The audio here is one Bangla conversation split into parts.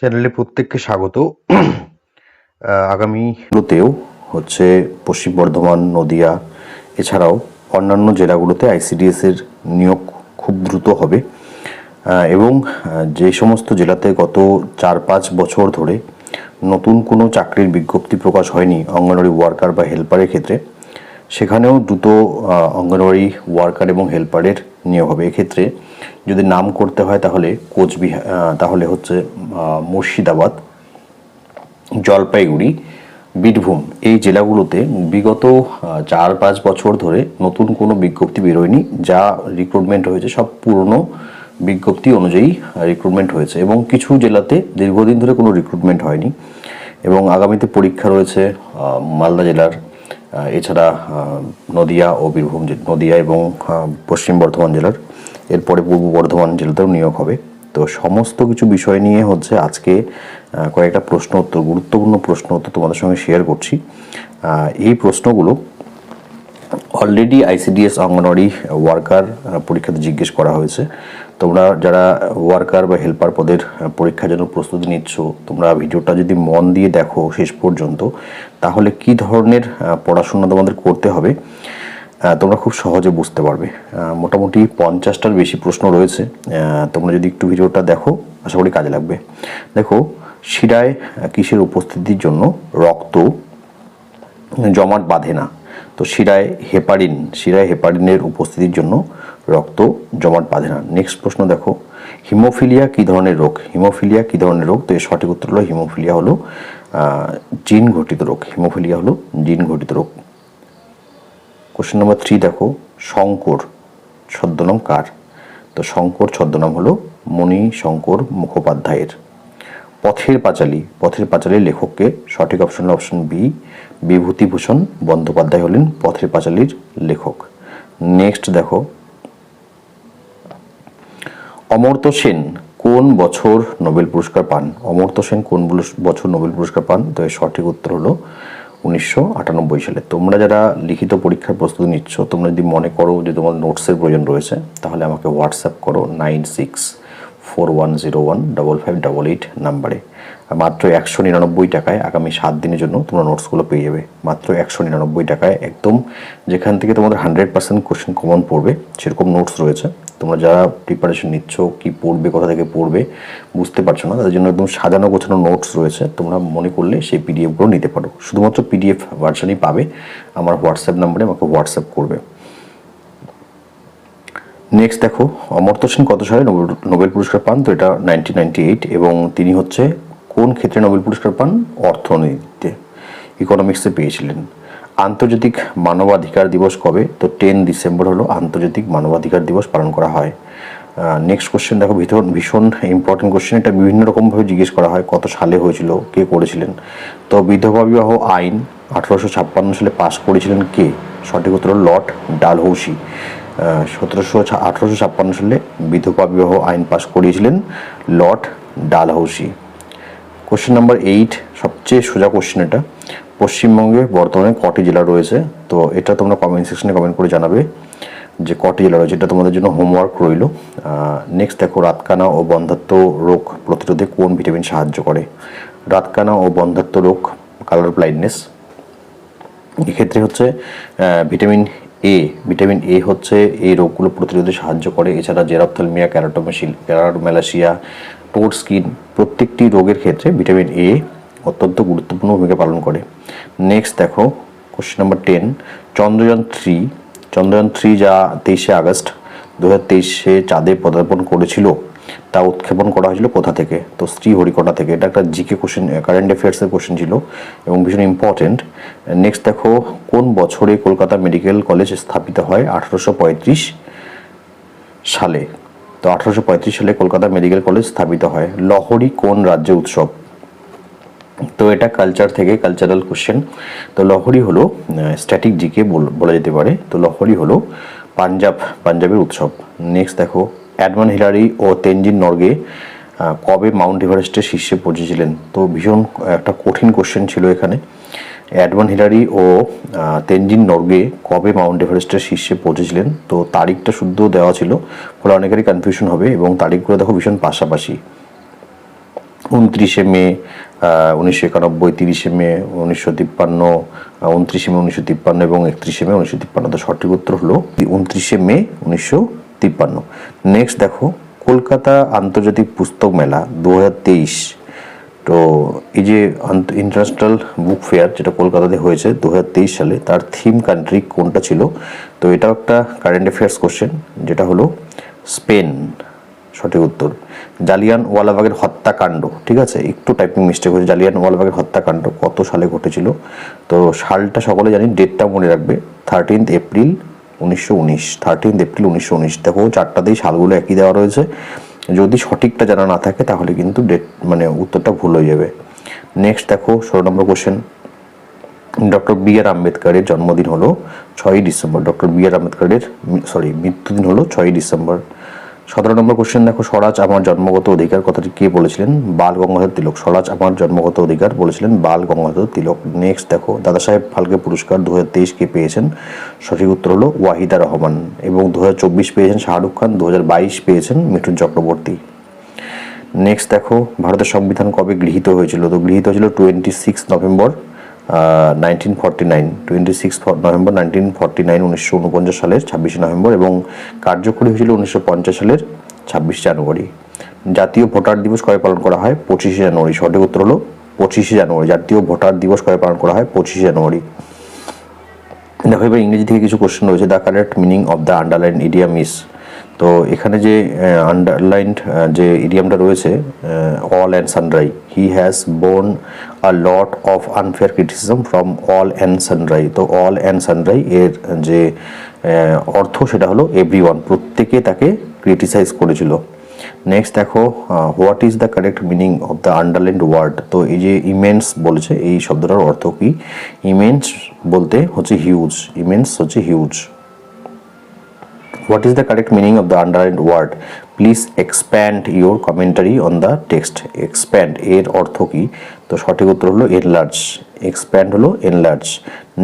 চ্যানেলে প্রত্যেককে স্বাগত। আহ, আগামী গুলোতেও হচ্ছে পশ্চিম বর্ধমান নদিয়া এছাড়াও অন্যান্য জেলাগুলোতে আইসিডিএস এর নিয়োগ খুব দ্রুত হবে। এবং যে সমস্ত জেলাতে গত চার পাঁচ বছর ধরে নতুন কোনো চাকরির বিজ্ঞপ্তি প্রকাশ হয়নি অঙ্গনওয়াড়ি ওয়ার্কার বা হেল্পারের ক্ষেত্রে সেখানেও দ্রুত অঙ্গনওয়াড়ি ওয়ার্কার এবং হেল্পারের নিয়োগ হবে। এক্ষেত্রে যদি নাম করতে হয় তাহলে কোচবিহার তাহলে হচ্ছে মুর্শিদাবাদ, জলপাইগুড়ি, বীরভূম এই জেলাগুলোতে বিগত চার পাঁচ বছর ধরে নতুন কোনো বিজ্ঞপ্তি বেরোয়নি, যা রিক্রুটমেন্ট হয়েছে, সব পুরনো বিজ্ঞপ্তি অনুযায়ী রিক্রুটমেন্ট হয়েছে এবং কিছু জেলাতে দীর্ঘদিন ধরে কোনো রিক্রুটমেন্ট হয়নি এবং আগামীতে পরীক্ষা রয়েছে মালদা জেলার এছাড়া নদিয়া ও বীরভূম নদিয়া এবং পশ্চিম বর্ধমান জেলার, এরপরে পূর্ব বর্ধমান জেলাতেও নিয়োগ হবে। তো সমস্ত কিছু বিষয় নিয়ে হচ্ছে আজকে কয়েকটা প্রশ্ন উত্তর, গুরুত্বপূর্ণ প্রশ্ন উত্তর তোমাদের সঙ্গে শেয়ার করছি। এই প্রশ্নগুলো অলরেডি আইসিডিএস অঙ্গনওয়াড়ি ওয়ার্কার পরীক্ষাতে জিজ্ঞেস করা হয়েছে। তোমরা যারা ওয়ার্কার বা হেল্পার পদের পরীক্ষার জন্য প্রস্তুতি নিচ্ছ, তোমরা ভিডিওটা যদি মন দিয়ে দেখো শেষ পর্যন্ত, তাহলে কি ধরনের পড়াশোনা তোমাদের করতে হবে তোমরা খুব সহজে বুঝতে পারবে। মোটামুটি পঞ্চাশটার বেশি প্রশ্ন রয়েছে। তোমরা যদি একটু ভিডিওটা দেখো, আশা করি কাজে লাগবে। দেখো, শিরায় কিসের উপস্থিতির জন্য রক্ত জমাট বাঁধে না। তো শিরায় হেপারিন, শিরায় হেপারিনের উপস্থিতির জন্য রক্ত জমাট বাঁধে না। নেক্সট প্রশ্ন দেখো, হিমোফিলিয়া কী ধরনের রোগ? হিমোফিলিয়া কী ধরনের রোগ? তো এর সঠিক উত্তর হলো হিমোফিলিয়া হলো জিন ঘটিত রোগ। হিমোফিলিয়া হলো জিন ঘটিত রোগ। কোশ্চেন নাম্বার থ্রি দেখো, শঙ্কর, ছদ্মনাম কার? তো শঙ্কর, ছদ্মনাম হলো মণি শঙ্কর মুখোপাধ্যায়ের। পথের পাঁচালী, পথের পাঁচালীর লেখককে সঠিক option option B Bibhutibhushan Bandyopadhyay হলেন পথের পাঁচালীর লেখক। নেক্সট দেখো। অমর্ত্য সেন কোন বছর নোবেল পুরস্কার পান? অমর্ত্য সেন কোন বছর নোবেল পুরস্কার পান? তো এর সঠিক উত্তর হলো উনিশশো আটানব্বই সালে। তোমরা যারা লিখিত পরীক্ষার প্রস্তুতি নিচ্ছ, তোমরা যদি মনে করো যে তোমার নোটসের প্রয়োজন রয়েছে, তাহলে আমাকে হোয়াটসঅ্যাপ করো nine six four one zero one double five double eight নাম্বারে। মাত্র একশো নিরানব্বই টাকায় আগামী সাত দিনের জন্য তোমরা নোটসগুলো পেয়ে যাবে। মাত্র একশো নিরানব্বই টাকায় একদম যেখান থেকে তোমাদের হান্ড্রেড পার্সেন্ট কোশ্চেন কমন পড়বে, সেরকম নোটস রয়েছে। তোমরা যারা প্রিপারেশন নিচ্ছ, কি পড়বে, কোথা থেকে পড়বে, বুঝতে পারছ না, তাদের জন্য একদম সাজানো গোছানো নোটস রয়েছে। তোমরা মনে করলে সেই পিডিএফগুলো নিতে পারো। শুধুমাত্র পিডিএফ ভার্সনই পাবে। আমার হোয়াটসঅ্যাপ নাম্বারে আমাকে হোয়াটসঅ্যাপ করবে। নেক্সট দেখো, অমর্ত্য সেন কত সালে নোবেল পুরস্কার পান? তো এটা নাইনটিন নাইনটি এইট এবং তিনি হচ্ছে কোন ক্ষেত্রে নোবেল পুরস্কার পান? অর্থনীতিতে ইকোনমিক্সে পেয়েছিলেন। আন্তর্জাতিক মানবাধিকার দিবস কবে? তো টেন ডিসেম্বর হলো আন্তর্জাতিক মানবাধিকার দিবস পালন করা হয়। নেক্সট কোশ্চেন দেখো ভীষণ ভীষণ ইম্পর্টেন্ট কোশ্চেন এটা বিভিন্ন রকমভাবে জিজ্ঞেস করা হয়, কত সালে হয়েছিল, কে করেছিলেন? তো বিধবা বিবাহ আইন আঠারোশো ছাপ্পান্ন সালে পাশ করেছিলেন কে? সঠিক উত্তর লর্ড ডালহৌসি। সতেরোশো আঠারোশো ছাপ্পান্ন সালে বিধবা বিবাহ আইন পাশ করিয়েছিলেন Lord Dalhousie. Question number eight সবচেয়ে সোজা কোশ্চেন এটা। পশ্চিমবঙ্গে বর্তমানে কটি জেলা রয়েছে? তো এটা তোমরা কমেন্ট সেকশনে কমেন্ট করে জানাবে যে কটি জেলা রয়েছে। এটা তোমাদের জন্য হোমওয়ার্ক রইল। নেক্সট দেখো, রাতকানা ও বন্ধাত্ম রোগ প্রতিরোধে কোন ভিটামিন সাহায্য করে? রাতকানা ও বন্ধাত্ম রোগ কালার ব্লাইন্ডনেস এক্ষেত্রে হচ্ছে ভিটামিন এ ভিটামিন এ হচ্ছে এই রোগগুলো প্রতিরোধে সাহায্য করে। এছাড়া জেরাপথ্যালমিয়া ক্যারাটোমেসিল ক্যারাটোমেলাসিয়া টোর স্কিন প্রত্যেকটি রোগের ক্ষেত্রে ভিটামিন এ অত্যন্ত গুরুত্বপূর্ণ ভূমিকা পালন করে। নেক্সট দেখো question number ten Chandrayaan three Chandrayaan three যা তেইশে আগস্ট দু হাজার তেইশে চাঁদে পদার্পণ করেছিল। তা উৎক্ষেপণ করা হয়েছিল কোথা থেকে? তো শ্রী হরিকোটা থেকে। এটা একটা জিকে কোশ্চেন কারেন্ট অ্যাফেয়ার্সের কোশ্চেন ছিল এবং ভীষণ ইম্পর্টেন্ট নেক্সট দেখো, কোন বছরে কলকাতা মেডিকেল কলেজ স্থাপিত হয়? আঠারোশো পঁয়ত্রিশ সালে। তো আঠারোশো পঁয়ত্রিশ সালে কলকাতা মেডিকেল কলেজ স্থাপিত হয়। লহরি কোন রাজ্যের উৎসব? তো এটা কালচার থেকে কালচারাল কোশ্চেন তো লহরি হলো স্ট্যাটিক জিকে বলা যেতে পারে। তো লহরি হলো পাঞ্জাব, পাঞ্জাবের উৎসব। নেক্সট দেখো অ্যাডমান হিলারি ও তেনজিন নর্গে কবে মাউন্ট এভারেস্টের শীর্ষে পৌঁছেছিলেন? তো ভীষণ একটা কঠিন কোশ্চেন ছিল এখানে। অ্যাডমান হিলারি ও তেনজিন নর্গে কবে মাউন্ট এভারেস্টের শীর্ষে পৌঁছেছিলেন? তো তারিখটা শুদ্ধ দেওয়া ছিল, ফলে অনেকেরই কনফিউশন হবে এবং তারিখগুলো দেখো ভীষণ পাশাপাশি। উনত্রিশে মে উনিশশো একানব্বই, তিরিশে মে, উনিশশো তিপ্পান্ন উনত্রিশে মে, উনিশশো তিপ্পান্ন এবং একত্রিশে মে, উনিশশো তিপ্পান্ন। তো সঠিক উত্তর হলো উনত্রিশে মে, উনিশশো তিপ্পান্ন। নেক্সট দেখো, কলকাতা আন্তর্জাতিক পুস্তক মেলা দু হাজার তেইশ। তো এই যে ইন্টারন্যাশনাল বুক ফেয়ার যেটা কলকাতাতে হয়েছে দু হাজার তেইশ সালে, তার থিম কান্ট্রি কোনটা ছিল? তো এটাও একটা কারেন্ট অ্যাফেয়ার্স কোশ্চেন যেটা হলো স্পেন, সঠিক উত্তর। জালিয়ান ওয়ালাবাগের হত্যাকাণ্ড, ঠিক আছে? একটু টাইপিং মিস্টেক হয়েছে। জালিয়ান ওয়ালাবাগের হত্যাকাণ্ড কত সালে ঘটেছিল? তো সালটা সকলে জানি ডেটটা মনে রাখবে থার্টিন্থ এপ্রিল উনিশশো উনিশ থার্টিন্থ এপ্রিল উনিশশো উনিশ। দেখো চারটাতেই সালগুলো একই দেওয়া রয়েছে। যদি সঠিকটা জানা না থাকে, তাহলে কিন্তু ডেট মানে উত্তরটা ভুল হয়ে যাবে। নেক্সট দেখো, ষোলো number question doctor B R আম্বেদকরের জন্মদিন হলো ছয়ই ডিসেম্বর। ডক্টর বি আর আম্বেদকরের সরি মৃত্যুদিন হলো ছয়ই ডিসেম্বর। সতেরো নম্বর কোশ্চেন দেখো, স্বরাজ আমার জন্মগত অধিকার, কথাটি কে বলেছিলেন? বাল গঙ্গাধর তিলক। স্বরাজ আমার জন্মগত অধিকার বলেছিলেন বাল গঙ্গাধর তিলক। নেক্সট দেখো দাদা সাহেব ফালকে পুরস্কার দু হাজার তেইশ কে পেয়েছেন? সঠিক উত্তর হলো ওয়াহিদা রহমান। এবং দু হাজার চব্বিশ পেয়েছেন শাহরুখ খান দু হাজার বাইশ পেয়েছেন মিঠুন চক্রবর্তী। নেক্সট দেখো, ভারতের সংবিধান কবে গৃহীত হয়েছিল? তো গৃহীত হয়েছিল twenty six November nineteen forty nine twenty six November nineteen forty nine উনিশশো উনপঞ্চাশ সালের ছাব্বিশে নভেম্বর এবং কার্যকরী হয়েছিল উনিশশো পঞ্চাশ সালের ছাব্বিশ জানুয়ারি। জাতীয় ভোটার দিবস কবে পালন করা হয়? পঁচিশে জানুয়ারি। সঠিক উত্তর হলো পঁচিশে জানুয়ারি। জাতীয় ভোটার দিবস কবে পালন করা হয়? পঁচিশে জানুয়ারি। দেখো, এবার ইংরেজি থেকে কিছু কোশ্চেন রয়েছে। The correct meaning of the underline idiom is তো এখানে যে আন্ডারলাইন্ড যে ইডিয়ামটা রয়েছে all and sundry he has borne a lot of unfair criticism from all and sundry তো অল অ্যান্ড সানরাই এর যে অর্থ সেটা হলো এভরি ওয়ান প্রত্যেকে তাকে ক্রিটিসাইজ করেছিল। নেক্সট দেখো what is the correct meaning of the underlined word তো এই যে ইমেন্স বলেছে, এই শব্দটার অর্থ কি? ইমেন্স বলতে হচ্ছে হিউজ ইমেন্স হচ্ছে huge what is the correct meaning of the underlined word please expand your commentary on the text expand এর অর্থ কি? তো সঠিক উত্তর হলো এনলার্জ এক্সপ্যান্ড হলো এনলার্জ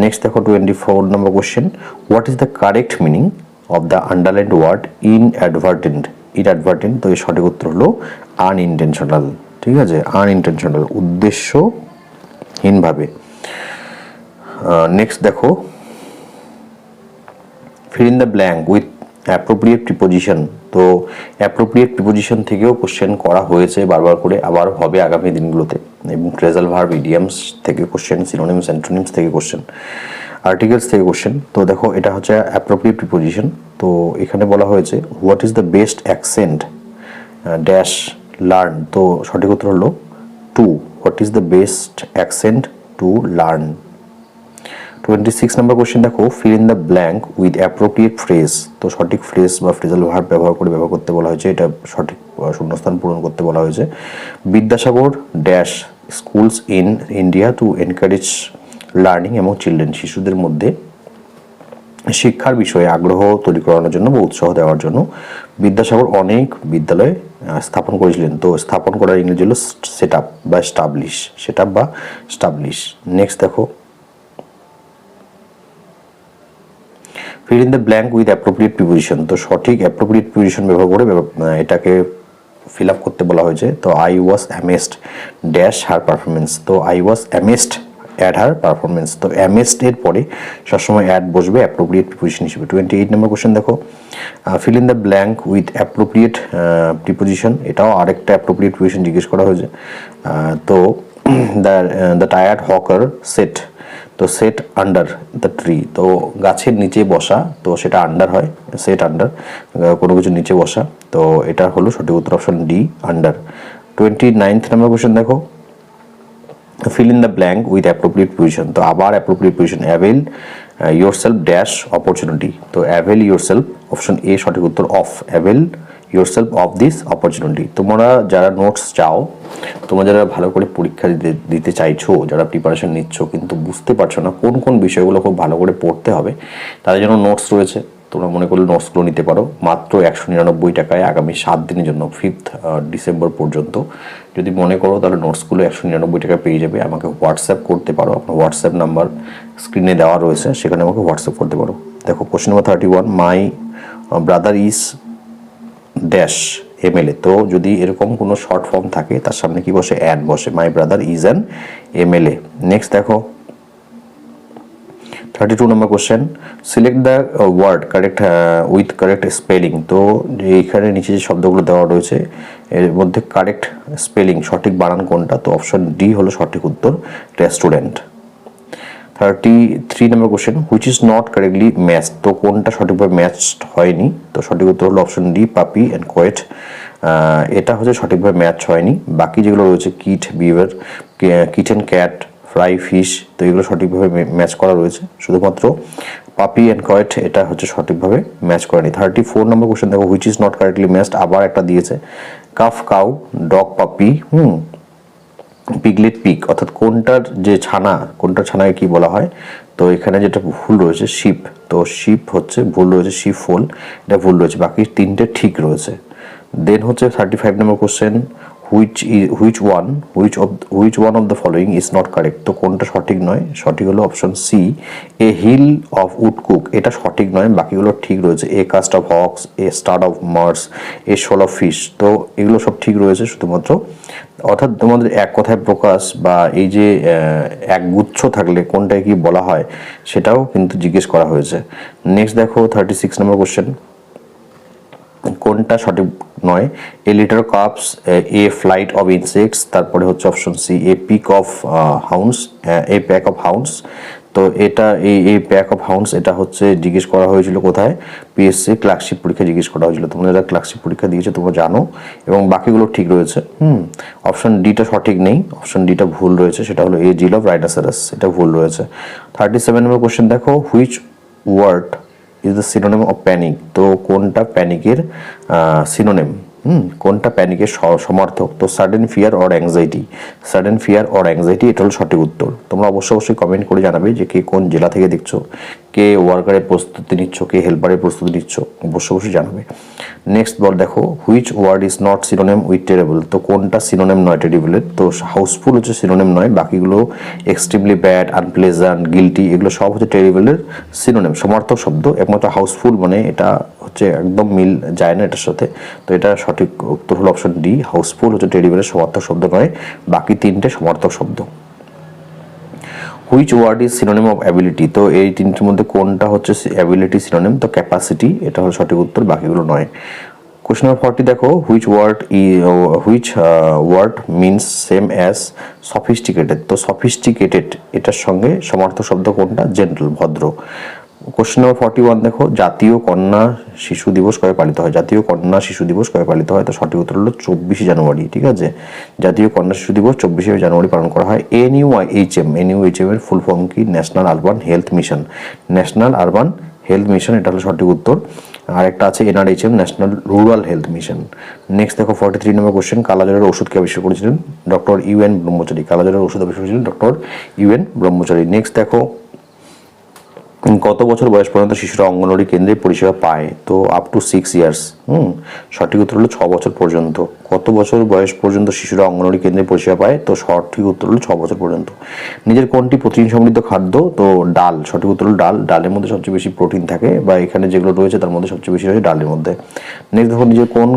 নেক্সট দেখো twenty four number question what is the correct meaning of the underlined word inadvertent inadvertent তো এর সঠিক উত্তর হলো আনইনটেনশনাল ঠিক আছে? আনইনটেনশনাল উদ্দেশ্যহীনভাবে নেক্সট দেখো fill in the blank with appropriate preposition তো অ্যাপ্রোপ্রিয়েট প্রিপোজিশন থেকেও কোশ্চেন করা হয়েছে বারবার করে, আবার হবে আগামী দিনগুলোতে। এবং ট্রেজাল ভার্ব ইডিয়ামস থেকে কোশ্চেন সিনোনিমস অ্যান্টোনিমস থেকে কোশ্চেন আর্টিকেলস থেকে কোশ্চেন তো দেখো, এটা হচ্ছে অ্যাপ্রোপ্রিয়েট প্রিপোজিশন তো এখানে বলা হয়েছে what is the best accent dash learn তো সঠিক উত্তর হলো to what is the best accent to learn twenty six number question দেখো fill in the blank with appropriate phrase তো সঠিক ফ্রেজ বা ফ্রেজাল ভার্ব ব্যবহার করে ব্যবহার করতে বলা হয়েছে, এটা সঠিক শূন্যস্থান পূরণ করতে বলা হয়েছে। Vidyasagar dash schools in India to encourage learning এবং চিলড্রেন শিশুদের মধ্যে শিক্ষার বিষয়ে আগ্রহ তৈরি করানোর জন্য বা উৎসাহ দেওয়ার জন্য বিদ্যাসাগর অনেক বিদ্যালয় স্থাপন করেছিলেন। তো স্থাপন করার ইংরেজি হলো সেট আপ বা স্টাবলিশ সেট আপ বা স্টাবলিশ নেক্সট দেখো fill in the blank with appropriate preposition তো সঠিক অ্যাপ্রোপ্রিয়েট প্রিপোজিশন ব্যবহার করে এটাকে ফিল আপ করতে বলা হয়েছে। তো I was amazed dash her performance তো I was amazed at her performance তো অ্যামেস্ট এর পরে সবসময় অ্যাড বসবে অ্যাপ্রোপ্রিয়েট প্রিপোজিশন হিসেবে। টোয়েন্টি এইট নম্বর কোশ্চেন দেখো fill in the blank with appropriate preposition এটাও আরেকটা অ্যাপ্রোপ্রিয়েট প্রিপোজিশন জিজ্ঞেস করা হয়েছে। তো the the tired hawker sat তো সেট আন্ডার দ্য ট্রি তো গাছের নিচে বসা, তো সেটা আন্ডার হয় সেট আন্ডার কোনো কিছু নিচে বসা, তো এটা হলো সঠিক উত্তর option D under twenty ninth number question দেখো। Fill in the blank with appropriate position তো আবার appropriate position avail yourself dash opportunity তো avail yourself option A সঠিক উত্তর of avail yourself of this opportunity তোমরা যারা নোটস চাও, তোমরা যারা ভালো করে পরীক্ষা দিতে দিতে চাইছো, যারা প্রিপারেশন নিচ্ছ, কিন্তু বুঝতে পারছ না কোন কোন বিষয়গুলো খুব ভালো করে পড়তে হবে, তাদের জন্য নোটস রয়েছে। তোমরা মনে করলে নোটসগুলো নিতে পারো। মাত্র একশো নিরানব্বই টাকায় আগামী সাত দিনের জন্য ফিফথ ডিসেম্বর পর্যন্ত। যদি মনে করো তাহলে নোটসগুলো একশো নিরানব্বই টাকা পেয়ে যাবে। আমাকে হোয়াটসঅ্যাপ করতে পারো। আপনার হোয়াটসঅ্যাপ নাম্বার স্ক্রিনে দেওয়া রয়েছে। সেখানে আমাকে হোয়াটসঅ্যাপ করতে পারো। দেখো question number thirty one my brother is dash MLA তো যদি এরকম কোনো শর্ট ফর্ম থাকে, তার সামনে কি বসে? অ্যান বসে। My brother is an MLA next দেখো। Thirty two number question select the word correct with correct spelling তো এইখানে নিচে যে শব্দগুলো দেওয়া রয়েছে, এর মধ্যে কারেক্ট স্পেলিং সঠিক বানান কোনটা? তো অপশন ডি হলো সঠিক উত্তর restaurant thirty three number question which is not correctly match তো কোনটা সঠিকভাবে ম্যাচড হয়নি? তো সঠিক উত্তর হলো option D puppy and coyote এটা হচ্ছে সঠিকভাবে ম্যাচ হয়নি। বাকি যেগুলো রয়েছে kit beaver and cat fry fish তো এগুলো সঠিকভাবে ম্যাচ করা রয়েছে। শুধুমাত্র পাপি অ্যান্ড কয়েট এটা হচ্ছে সঠিকভাবে ম্যাচ করেনি। থার্টি ফোর নম্বর কোশ্চেন দেখো which is not correctly matched আবার একটা দিয়েছে। কাফ কাউ ডগ পাপি হুম পিগলেট পিক অর্থাৎ কোনটার যে ছানা, কোনটার ছানাকে কি বলা হয়? তো এখানে যেটা ভুল রয়েছে শিপ তো শিপ হচ্ছে, ভুল রয়েছে শিপ ফোল এটা ভুল রয়েছে। বাকি তিনটে ঠিক রয়েছে। দেন হচ্ছে thirty five number question which which one which of which one of the following is not correct তো কোনটা সঠিক নয়? সঠিক হলো option C a hill of woodcock এটা সঠিক নয়, বাকিগুলো ঠিক রয়েছে। A cast of hawks a start of mares a shoal of fish তো এগুলো সব ঠিক রয়েছে শুধুমাত্র। অর্থাৎ তোমাদের এক কথায় প্রকাশ বা এই যে এক গুচ্ছ থাকলে কোনটাকে কি বলা হয়, সেটাও কিন্তু জিজ্ঞেস করা হয়েছে। নেক্সট দেখো থার্টি সিক্স নম্বর কোশ্চেন কোনটা সঠিক নয়। A litter cubs a flight of insects তারপরে হচ্ছে option C a pick of hounds a pack of hounds তো এটা এই এই প্যাক অফ হাউন্স এটা হচ্ছে জিজ্ঞেস করা হয়েছিল কোথায়? পিএসসি ক্লার্কশিপ পরীক্ষা জিজ্ঞেস করা হয়েছিল। তোমরা যারা ক্লার্কশিপ পরীক্ষা দিয়েছ, তোমরা জানো এবং বাকিগুলো ঠিক রয়েছে। হুম অপশন ডিটা সঠিক নেই। অপশন ডিটা ভুল রয়েছে। সেটা হলো এ জিল অফ রাইডাসারাস এটা ভুল রয়েছে। থার্টি সেভেন নম্বর কোশ্চেন দেখো। Which word is the synonym of panic তো কোনটা প্যানিকের সিনোনেম হুম, কোনটা প্যানিকের সমর্থক? তো sudden fear or anxiety sudden fear or anxiety এটা হলো সঠিক উত্তর। তোমরা অবশ্যই অবশ্যই কমেন্ট করে জানাবে যে কে কোন জেলা থেকে দেখছ। কে ওয়ার্কারের প্রস্তুতি নিচ্ছ, কে হেল্পারের প্রস্তুতি নিচ্ছ অবশ্যই অবশ্যই জানাবে। নেক্সট বল দেখো which word is not synonym with terrible তো কোনটা সিনোনেম নয় টেরিবলের তো হাউসফুল হচ্ছে সিনোনেম নয়, বাকিগুলো এক্সট্রিমলি ব্যাড আনপ্লেজেন্ট গিলটি এগুলো সব হচ্ছে টেরিবলের সিনোনেম সমার্থক শব্দ। একমাত্র হাউসফুল মানে এটা হচ্ছে একদম মিল যায় না এটার সাথে। তো এটা সঠিক উত্তর হলো অপশন ডি হাউসফুল হচ্ছে টেরিবলের সমার্থক শব্দ নয়, বাকি তিনটে সমার্থক শব্দ। Which word is synonym of ability তো এই তিনটির মধ্যে কোনটা হচ্ছে অ্যাবিলিটি সিনোনিম তো ক্যাপাসিটি এটা হলো সঠিক উত্তর, বাকিগুলো নয়। কোশ্চেন নাম্বার ফর্টি দেখো which word is which word means same as sophisticated তো সফিস্টিকেটেড এটার সঙ্গে সমার্থক শব্দ কোনটা? জেন্টাল ভদ্র। কোশ্চেন নাম্বার ফর্টি ওয়ান দেখো, জাতীয় কন্যা শিশু দিবস কবে পালিত হয়? জাতীয় কন্যা শিশু দিবস কবে পালিত হয়? তো সঠিক উত্তর হলো চব্বিশে জানুয়ারি, ঠিক আছে? জাতীয় কন্যা শিশু দিবস চব্বিশে জানুয়ারি পালন করা হয় N U H M, N U H M এর ফুল ফর্ম কি? National urban health mission national urban health mission এটা হলো সঠিক উত্তর। আর একটা আছে NRHM national rural health mission next দেখো ফর্টি থ্রি নম্বর কোশ্চেন কালাজ্বরের ওষুধ কে আবিষ্কার করেছিলেন? ডক্টর ইউএন ব্রহ্মচারী কালাজ্বরের ওষুধ আবিষ্কার করেছিলেন ডক্টর ইউএন ব্রহ্মচারী নেক্সট দেখো কত বছর বয়স পর্যন্ত শিশুরা অঙ্গনওয়াড়ি কেন্দ্রে পরিষেবা পায়? তো আপ টু সিক্স ইয়ার্স হুম? সঠিক উত্তর হলো ছ বছর পর্যন্ত। কত বছর বয়স পর্যন্ত শিশুরা অঙ্গনওয়াড়ি কেন্দ্রে পরিষেবা পায়? তো সঠিক উত্তর হলো ছ বছর পর্যন্ত। নিজের কোনটি প্রোটিন সমৃদ্ধ খাদ্য? তো ডাল। সঠিক উত্তর হলো ডাল। ডালের মধ্যে সবচেয়ে বেশি প্রোটিন থাকে বা এখানে যেগুলো রয়েছে তার মধ্যে সবচেয়ে বেশি রয়েছে ডালের মধ্যে। নেক্সট দেখো, নিজের কোন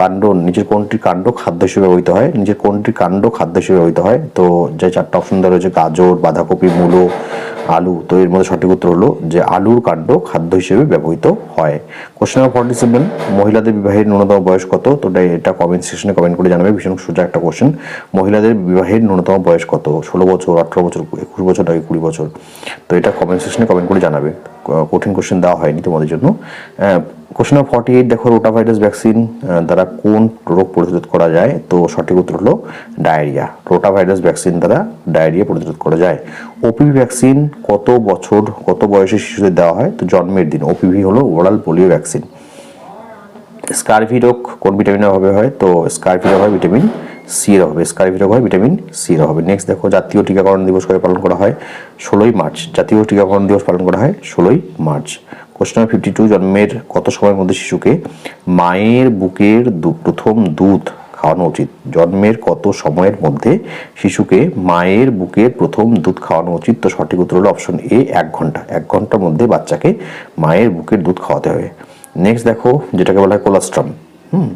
কাণ্ড, নিজের কোনটি কাণ্ড খাদ্য হিসেবে ব্যবহৃত হয়? নিজের কোনটি কাণ্ড খাদ্য হিসেবে ব্যবহৃত হয়? তো যে চারটা অপশন দেওয়া রয়েছে, গাজর, বাঁধাকপি, মূলো আলু। তো এর মধ্যে সঠিক উত্তর হলো যে আলুর কাণ্ড খাদ্য হিসেবে ব্যবহৃত হয়। কোশ্চেন নাম্বার ফর্টি সেভেন মহিলাদের বিবাহের ন্যূনতম বয়স কত? তো এটা- কমেন্ট সেকশনে কমেন্ট করে জানাবে। ভীষণ সোজা একটা কোশ্চেন মহিলাদের বিবাহের ন্যূনতম বয়স কত? ষোলো বছর, আঠেরো বছর, একুশ বছর নাকি কুড়ি বছর? তো এটা কমেন্ট সেকশনে কমেন্ট করে জানাবে। কঠিন কোশ্চেন দেওয়া হয়নি তোমাদের জন্য। কোশ্চেন নাম্বার ফর্টি এইট দেখো রোটাভাইরাস ভ্যাকসিন দ্বারা কোন রোগ প্রতিরোধ করা যায়? তো সঠিক উত্তর হলো ডায়রিয়া রোটাভাইরাস ভ্যাকসিন দ্বারা ডায়রিয়া প্রতিরোধ করা যায়। ওপিভি ভ্যাকসিন কত বছর, কত বয়সে শিশুদের দেওয়া হয়? তো জন্মের দিন ওপিভি হলো ওরাল পোলিও ভ্যাকসিন স্কারভি রোগ কোন ভিটামিনের অভাবে হয়? তো স্কারভি রোগ হয় ভিটামিন সি এর অভাবে স্কারভি রোগ হয়, ভিটামিন সি এর অভাবে নেক্সট দেখো, জাতীয় টিকাকরণ দিবস কবে পালন করা হয় ষোলোই মার্চ। জাতীয় টিকাকরণ দিবস পালন করা হয় ষোলোই March. Question number fifty two জন্মের কত সময়ের মধ্যে শিশুকে মায়ের বুকের প্রথম দুধ খাওয়ানো উচিত? জন্মের কত সময়ের মধ্যে শিশুকে মায়ের বুকের প্রথম দুধ খাওয়ানো উচিত? তো সঠিক উত্তর হলো অপশন এ এক ঘণ্টা। এক ঘণ্টার মধ্যে বাচ্চাকে মায়ের বুকের দুধ খাওয়াতে হবে। নেক্সট দেখো, যেটাকে বলা হয় কোলাস্ট্রাম হুম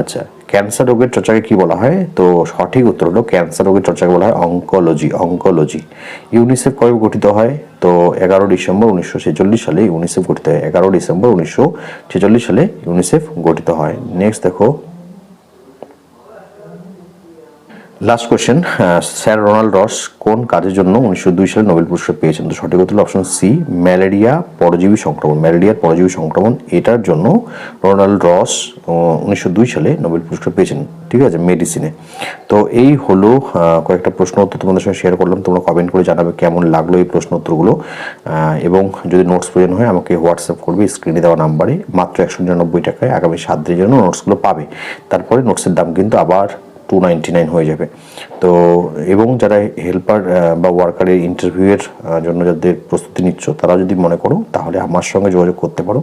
আচ্ছা। ক্যান্সার রোগের চর্চাকে কি বলা হয়? তো সঠিক উত্তর হলো ক্যান্সার রোগের চর্চাকে বলা হয় অঙ্কোলজি অঙ্কোলজি। ইউনিসেফ কবে গঠিত হয়? তো এগারো ডিসেম্বর উনিশশো ছেচল্লিশ সালে ইউনিসেফ গঠিত হয়। এগারো ডিসেম্বর উনিশশো ছেচল্লিশ সালে ইউনিসেফ গঠিত হয়। নেক্সট দেখো। লাস্ট কোয়েশ্চেন স্যার রোনাল্ড রস কোন কাজের জন্য উনিশশো দুই সালে নোবেল পুরস্কার পেয়েছেন? তো সঠিক উত্তর অপশন সি ম্যালেরিয়া, পরজীবী সংক্রমণ। ম্যালেরিয়ার পরজীবী সংক্রমণ, এটার জন্য রোনাল্ড রস উনিশশো দুই সালে নোবেল পুরস্কার পেয়েছেন, ঠিক আছে মেডিসিনে তো এই হলো কয়েকটা প্রশ্ন উত্তর তোমাদের সঙ্গে শেয়ার করলাম, তোমরা কমেন্ট করে জানাবে কেমন লাগল এই প্রশ্ন উত্তরগুলো। এবং যদি নোটস প্রয়োজন হয়, আমাকে হোয়াটসঅ্যাপ করবে স্ক্রিনে দেওয়া নাম্বারে মাত্র একশো নিরানব্বই টাকায় আগামী সাত দিনের জন্য নোটসগুলো পাবে। তারপরে নোটসের দাম কিন্তু আবার টু হয়ে যাবে। তো এবং যারা হেল্পার বা ওয়ার্কারের ইন্টারভিউয়ের জন্য যাদের প্রস্তুতি নিচ্ছ, তারা যদি মনে করো, তাহলে আমার সঙ্গে যোগাযোগ করতে পারো।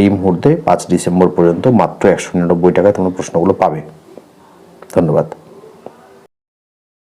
এই মুহূর্তে পাঁচ ডিসেম্বর পর্যন্ত মাত্র একশো নিরানব্বই টাকায় তোমরা প্রশ্নগুলো পাবে। ধন্যবাদ।